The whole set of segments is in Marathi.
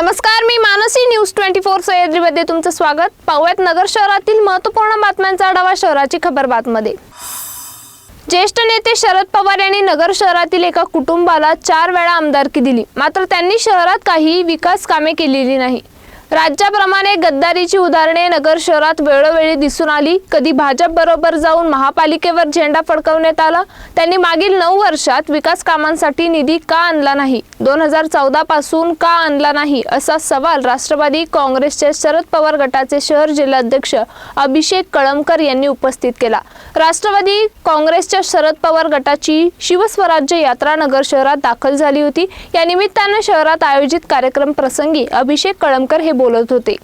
नमस्कार मी मानसी न्यूज ट्वेंटी फोर सह्याद्रीमध्ये तुमचं स्वागत. पाहूयात नगर शहरातील महत्त्वपूर्ण बातम्यांचा आढावा शहराची खबर बातमध्ये. ज्येष्ठ नेते शरद पवार यांनी नगर शहरातील एका कुटुंबाला चार वेळा आमदारकी दिली. मात्र त्यांनी शहरात काही विकास कामे केलेली नाही. राज्याप्रमाणे गद्दारीची उदाहरणे नगर शहरात वेळोवेळी दिसून आली. कधी भाजप बरोबर जाऊन महापालिकेवर झेंडा फडकवण्यात आला? त्यांनी मागील नऊ वर्षात विकास कामांसाठी निधी का आणला नाही? दोन हजार चौदा पासून का आणला नाही? असा सवाल राष्ट्रवादी काँग्रेसचे शरद पवार गटाचे शहर जिल्हाध्यक्ष अभिषेक कळमकर यांनी उपस्थित केला. राष्ट्रवादी काँग्रेसच्या शरद पवार गटाची शिवस्वराज्य यात्रा नगर शहरात दाखल झाली होती. या निमित्तानं शहरात आयोजित कार्यक्रम प्रसंगी अभिषेक कळमकर हे बोलत होते.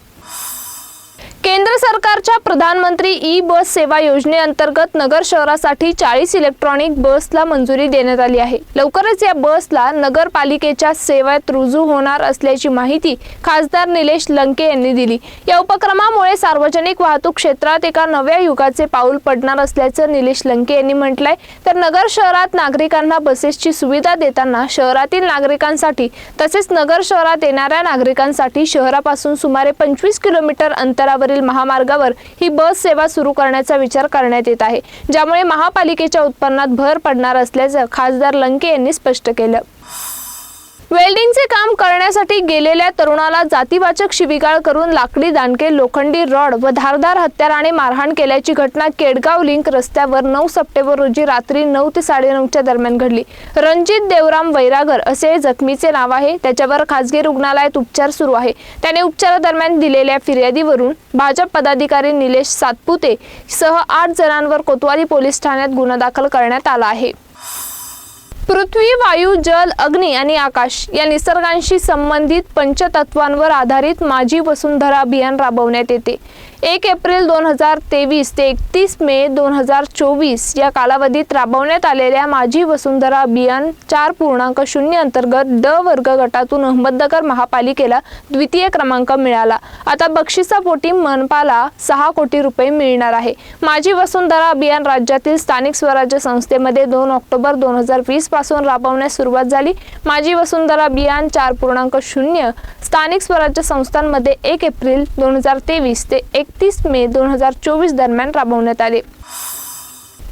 केंद्र सरकारच्या प्रधानमंत्री ई बस सेवा योजनेअंतर्गत नगर शहरासाठी चाळीस इलेक्ट्रॉनिक बसला मंजुरी देण्यात आली आहे. लवकरच या बसला नगरपालिकेच्या सेवेत रुजू होणार असल्याची माहिती खासदार निलेश लंके यांनी दिली. या उपक्रमामुळे सार्वजनिक वाहतूक क्षेत्रात एका नव्या युगाचे पाऊल पडणार असल्याचं निलेश लंके यांनी म्हटलंय. तर नगर शहरात नागरिकांना बसेसची सुविधा देताना शहरातील नागरिकांसाठी तसेच नगर शहरात येणाऱ्या नागरिकांसाठी शहरापासून सुमारे पंचवीस किलोमीटर अंतरावरील महामार्गावर ही बस सेवा सुरू करण्याचा विचार करण्यात येत आहे ज्यामुळे महापालिकेच्या उत्पन्नात भर पडणार असल्याचं खासदार लंके यांनी स्पष्ट केलं. वेल्डिंगचे काम करण्यासाठी गेलेल्या तरुणाला जातीवाचक शिवीगाळ करून लाकडी दांडके लोखंडी रॉड व धारदार हत्याराने मारहाण केल्याची घटना केडगाव लिंक रस्त्यावर नऊ सप्टेंबर रोजी रात्री नऊ ते साडेनऊच्या दरम्यान घडली. रणजित देवराम वैरागर असे जखमीचे नाव आहे. त्याच्यावर खासगी रुग्णालयात उपचार सुरू आहे. त्याने उपचारादरम्यान दिलेल्या फिर्यादीवरून भाजप पदाधिकारी निलेश सातपुते सह आठ जणांवर कोतवाली पोलीस ठाण्यात गुन्हा दाखल करण्यात आला आहे. पृथ्वी वायू जल अग्नी आणि आकाश या निसर्गांशी संबंधित पंचतत्वांवर आधारित माझी वसुंधरा अभियान राबवण्यात येते. एक एप्रिल दोन हजार तेवीस ते एकतीस मे दोन हजार चोवीस या कालावधीत राबवण्यात आलेल्या माझी वसुंधरा अभियान चार पूर्णांक शून्य अंतर्गत ड वर्ग गटातून अहमदनगर महापालिकेला द्वितीय क्रमांक मिळाला. आता बक्षिसापोटी मनपाला सहा कोटी रुपये मिळणार आहे. माझी वसुंधरा अभियान राज्यातील स्थानिक स्वराज्य संस्थेमध्ये दोन ऑक्टोबर दोन हजार वीसपासून राबवण्यास सुरुवात झाली. माझी वसुंधरा अभियान चार पूर्णांक शून्य स्थानिक स्वराज्य संस्थांमध्ये एक एप्रिल दोन हजार तेवीस ते एक एकतीस मे दोन हजार चोवीस दरम्यान राबवण्यात आले.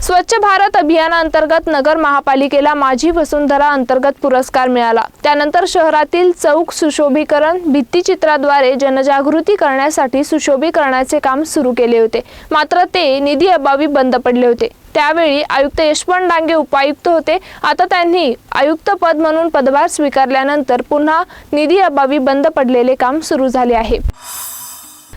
स्वच्छ भारत अभियानाअंतर्गत नगर महापालिकेला माझी वसुंधरा अंतर्गत पुरस्कार मिळाला. त्यानंतर शहरातील चौक सुशोभीकरण भित्तिचित्राद्वारे जनजागृती करण्यासाठी सुशोभीकरणाचे काम सुरू केले होते. मात्र ते निधी अभावी बंद पडले होते. त्यावेळी आयुक्त यशवंत डांगे उपायुक्त होते. आता त्यांनी आयुक्त पद म्हणून पदभार स्वीकारल्यानंतर पुन्हा निधी अभावी बंद पडलेले काम सुरू झाले आहे.